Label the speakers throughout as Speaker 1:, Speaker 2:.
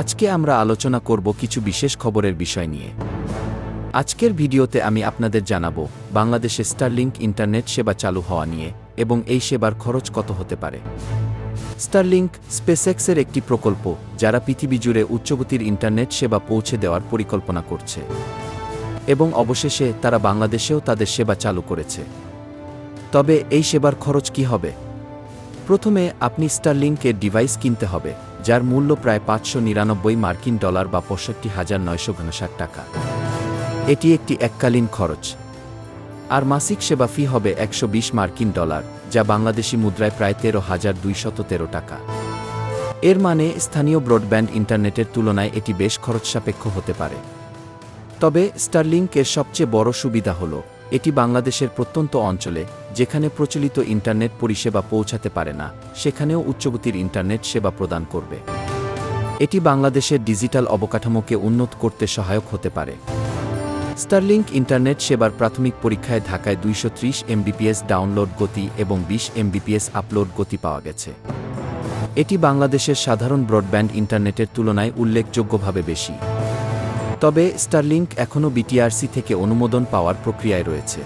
Speaker 1: আজকে আমরা আলোচনা করব কিছু বিশেষ খবরের বিষয় নিয়ে। আজকের ভিডিওতে আমি আপনাদের জানাব, বাংলাদেশে স্টারলিংক ইন্টারনেট সেবা চালু হওয়া নিয়ে এবং এই সেবার খরচ কত হতে পারে। স্টারলিংক স্পেসএক্সের একটি প্রকল্প, যারা পৃথিবী জুড়ে উচ্চগতির ইন্টারনেট সেবা পৌঁছে দেওয়ার পরিকল্পনা করছে। এবং অবশেষে তারা বাংলাদেশেও তাদের সেবা চালু করেছে। তবে এই সেবার খরচ কি হবে? প্রথমে আপনি স্টারলিংকের ডিভাইস কিনতে হবে। যার মূল্য প্রায় পাঁচশো নিরানব্বই মার্কিন ডলার বা পঁয়ষট্টি হাজার নয়শো ঘনষাট টাকা। এটি একটি এককালীন খরচ। আর মাসিক সেবা ফি হবে একশো বিশ মার্কিন ডলার, যা বাংলাদেশি মুদ্রায় প্রায় তেরো হাজার দুইশত তেরো টাকা। এর মানে স্থানীয় ব্রডব্যান্ড ইন্টারনেটের তুলনায় এটি বেশ খরচসাপেক্ষ হতে পারে। তবে স্টারলিংক এর সবচেয়ে বড় সুবিধা হল এটি বাংলাদেশের প্রত্যন্ত অঞ্চলে, যেখানে প্রচলিত ইন্টারনেট পরিষেবা পৌঁছাতে পারে না, সেখানেও উচ্চগতির ইন্টারনেট সেবা প্রদান করবে। এটি বাংলাদেশের ডিজিটাল অবকাঠামোকে উন্নত করতে সহায়ক হতে পারে। স্টারলিংক ইন্টারনেট সেবার প্রাথমিক পরীক্ষায় ঢাকায় দুইশো ত্রিশ এমবিপিএস ডাউনলোড গতি এবং বিশ এমবিপিএস আপলোড গতি পাওয়া গেছে। এটি বাংলাদেশের সাধারণ ব্রডব্যান্ড ইন্টারনেটের তুলনায় উল্লেখযোগ্যভাবে বেশি। তবে স্টারলিংক এখনও বিটিআরসি থেকে অনুমোদন পাওয়ার প্রক্রিয়ায় রয়েছে।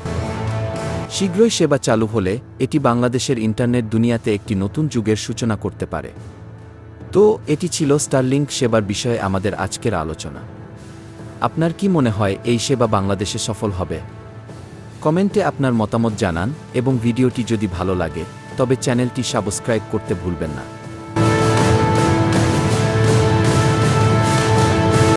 Speaker 1: শীঘ্রই সেবা চালু হলে এটি বাংলাদেশের ইন্টারনেট দুনিয়াতে একটি নতুন যুগের সূচনা করতে পারে। তো, এটি ছিল স্টারলিংক সেবার বিষয়ে আমাদের আজকের আলোচনা। আপনার কি মনে হয় এই সেবা বাংলাদেশে সফল হবে? কমেন্টে আপনার মতামত জানান এবং ভিডিওটি যদি ভালো লাগে, তবে চ্যানেলটি সাবস্ক্রাইব করতে ভুলবেন না।